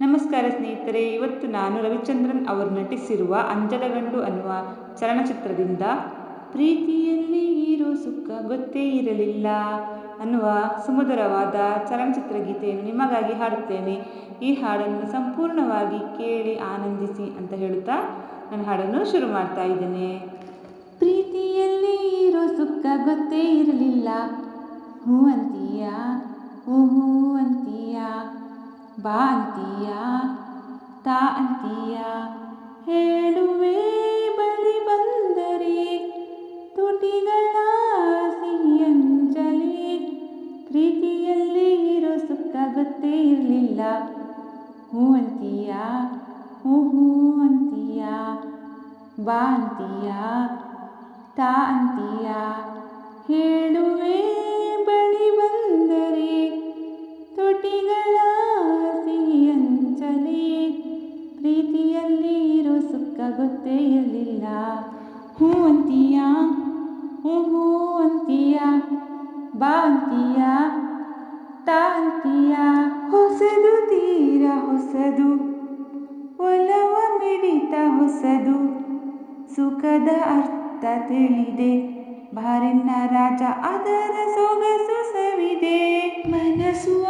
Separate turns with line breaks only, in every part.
ನಮಸ್ಕಾರ ಸ್ನೇಹಿತರೆ, ಇವತ್ತು ನಾನು ರವಿಚಂದ್ರನ್ ಅವರು ನಟಿಸಿರುವ ಅಂಜಲಗಂಡು ಅನ್ನುವ ಚಲನಚಿತ್ರದಿಂದ, ಪ್ರೀತಿಯಲ್ಲಿ ಇರೋ ಸುಖ ಗೊತ್ತೇ ಇರಲಿಲ್ಲ ಅನ್ನುವ ಸುಮಧುರವಾದ ಚಲನಚಿತ್ರ ಗೀತೆಯನ್ನು ನಿಮಗಾಗಿ ಹಾಡುತ್ತೇನೆ. ಈ ಹಾಡನ್ನು ಸಂಪೂರ್ಣವಾಗಿ ಕೇಳಿ ಆನಂದಿಸಿ ಅಂತ ಹೇಳುತ್ತಾ ನಾನು ಹಾಡನ್ನು ಶುರು ಮಾಡ್ತಾ ಇದ್ದೇನೆ. ಪ್ರೀತಿಯಲ್ಲಿ ಇರೋ ಸುಖ ಗೊತ್ತೇ ಇರಲಿಲ್ಲ. ಹೂ ಅಂತೀಯ? ಹೂ ಹೂ ಅಂತೀಯ? ಬಾ ಅಂತೀಯ ತಾ ಅಂತೀಯ ಹೇಳುವೆ ಬಳಿ ಬಂದರೆ ತುಟಿಗಳ ಸಿಹಿಯಂಜಲಿ ಪ್ರೀತಿಯಲ್ಲಿ ಇರೋ ಸುಖ ಗೊತ್ತೇ ಇರಲಿಲ್ಲ ಹೂ ಅಂತೀಯ? ಹೂ ಹೂ ಅಂತೀಯ? ಬಾ ಅಂತೀಯ ತಾ ಅಂತೀಯ ಹೇಳುವೆ ಗೊತ್ತೇ ಇರಲಿಲ್ಲ ಹೂ ಅಂತೀಯ ಹ್ಞೂ ಹೂ ಅಂತೀಯ ಬಾ ಅಂತೀಯ ತಾ ಅಂತೀಯ ಹೊಸದು ತೀರ ಹೊಸದು, ಒಲವ ಮಿಡಿತ ಹೊಸದು, ಸುಖದ ಅರ್ಥ ತಿಳಿದೆ. ಬಾರಿನ ರಾಜ ಅದರ ಸೊಗಸು ಸವಿದೆ. ಮನಸ್ಸು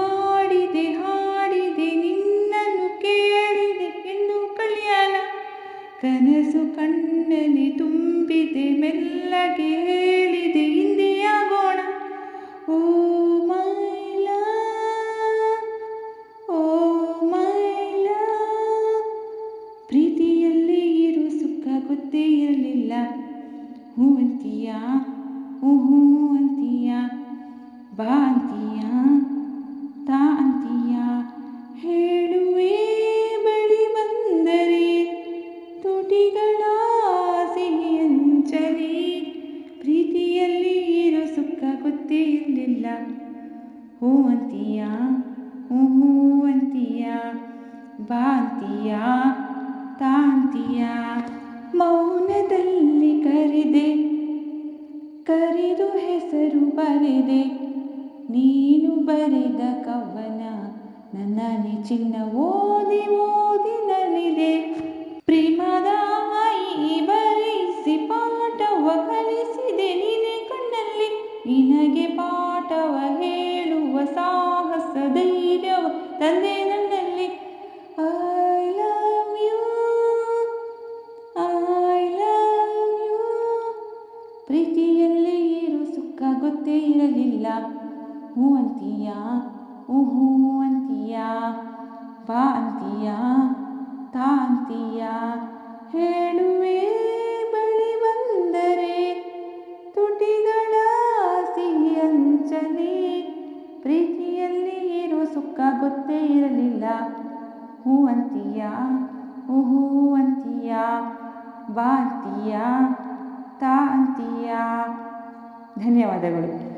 ಕನಸು ಕಣ್ಣಲ್ಲಿ ತುಂಬಿದೆ, ಮೆಲ್ಲಗೆ ಹೇಳಿದೆ ಹಿಂದೆ ಆಗೋಣ ಓ ಮೈಲ ಓ ಮೈಲ, ಪ್ರೀತಿಯಲ್ಲಿ ಇರು, ಸುಖ ಗೊತ್ತೇ ಇರಲಿಲ್ಲ ಹೂ ಅಂತೀಯ ಹೂ ಹೂ ಅಂತೀಯ ಬಾ ತಾ ಹೂ ಅಂತೀಯ ಹೂ ಹೂ ಅಂತೀಯ ಬಾ ಅಂತೀಯ ತಾ ಅಂತೀಯ ಮೌನದಲ್ಲಿ ಕರೆದೆ, ಕರೆದು ಹೆಸರು ಬರೆದೆ, ನೀನು ಬರೆದ ಕವನ ನನ್ನ ನೆಚ್ಚಿನ ಓದಿ ಓದಿ ನನಿದೆ. ಪ್ರೇಮದ ಈ ಬರೆಸಿ ಪಾಠವ ಕಲಿಸಿದೆ, ನೀನೆ ಕಣ್ಣಲ್ಲಿ ನಿನಗೆ ಪಾಠವ ತಂದೆ ನನ್ನಲ್ಲಿ. I love you I love you ಪ್ರೀತಿಯಲ್ಲಿ ಇರು, ಸುಖ ಗೊತ್ತೇ ಇರಲಿಲ್ಲ. ಹೂ ಅಂತೀಯ? ಹೂ ಅಂತೀಯ? ಬಾ ಅಂತೀಯ? ತಾ ಅಂತೀಯ? ಹೇಳುವೆ. ಗೊತ್ತೇ ಇರಲಿಲ್ಲ. ಹೂ ಅಂತೀಯ ಹೂ ಹೂ ಅಂತೀಯ? ಬಾ ಅಂತೀಯ? ತಾ ಅಂತೀಯ? ಧನ್ಯವಾದಗಳು.